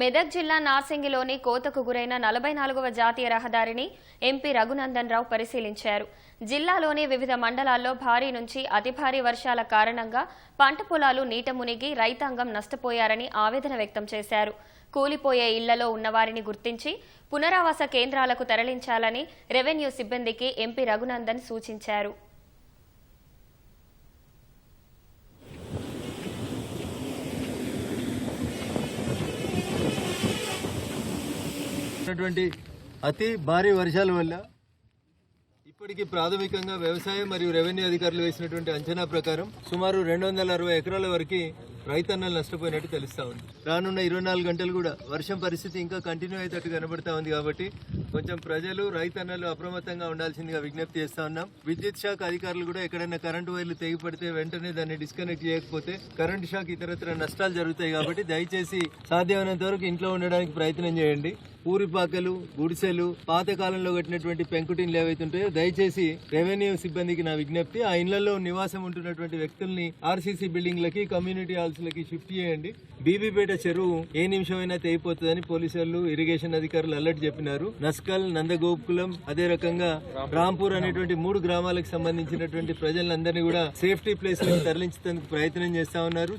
మెదక్ జిల్లా నార్సింగిలోని కోతకు గురైన నలభై నాలుగవ జాతీయ రహదారిని ఎంపీ రఘునందన్ రావు పరిశీలించారు. జిల్లాలోని వివిధ మండలాల్లో భారీ నుంచి అతి భారీ వర్షాల కారణంగా పంట పొలాలు నీట మునిగి రైతాంగం నష్టపోయారని ఆవేదన వ్యక్తం చేశారు. కూలిపోయే ఇళ్ళలో ఉన్నవారిని గుర్తించి పునరావాస కేంద్రాలకు తరలించాలని రెవెన్యూ సిబ్బందికి ఎంపీ రఘునందన్ సూచించారు. ఉన్నటువంటి అతి భారీ వర్షాల వల్ల ఇప్పటికీ ప్రాథమికంగా వ్యవసాయం మరియు రెవెన్యూ అధికారులు వేసినటువంటి అంచనా ప్రకారం సుమారు రెండు వందల అరవై ఎకరాల వరకు రైతన్నలు నష్టపోయినట్టు తెలుస్తా ఉంది. రానున్న ఇరవై నాలుగు గంటలు కూడా వర్షం పరిస్థితి ఇంకా కంటిన్యూ అయ్యేటట్టు కనబడతా ఉంది కాబట్టి కొంచెం ప్రజలు రైతన్నలు అప్రమత్తంగా ఉండాల్సిందిగా విజ్ఞప్తి చేస్తా ఉన్నాం. విద్యుత్ శాఖ అధికారులు కూడా ఎక్కడైనా కరెంటు వైర్లు తెగిపడితే వెంటనే దాన్ని డిస్కనెక్ట్ చేయకపోతే కరెంటు షాక్ ఇతరత్ర నష్టాలు జరుగుతాయి కాబట్టి దయచేసి సాధ్యమైనంత వరకు ఇంట్లో ఉండడానికి ప్రయత్నం చేయండి. పూరిపాకలు గుడిసెలు పాతకాలంలో కట్టినటువంటి పెంకుటిన్లు ఏవైతే ఉంటాయో దయచేసి రెవెన్యూ సిబ్బందికి నా విజ్ఞప్తి ఆ ఇళ్ళలో నివాసం ఉంటున్నటువంటి వ్యక్తుల్ని ఆర్సీసీ బిల్డింగ్లకి కమ్యూనిటీ హాల్స్ లకి షిఫ్ట్ చేయండి. బీబీపేట చెరువు ఏ నిమిషమైనా తెగిపోతుందని పోలీసులు ఇరిగేషన్ అధికారులు అలర్ట్ చెప్పినారు. నస్కల్ నందగోకులం అదే రకంగా రాంపూర్ అనేటువంటి మూడు గ్రామాలకు సంబంధించినటువంటి ప్రజలందరినీ కూడా సేఫ్టీ ప్లేస్ తరలించేందుకు ప్రయత్నం చేస్తా ఉన్నారు.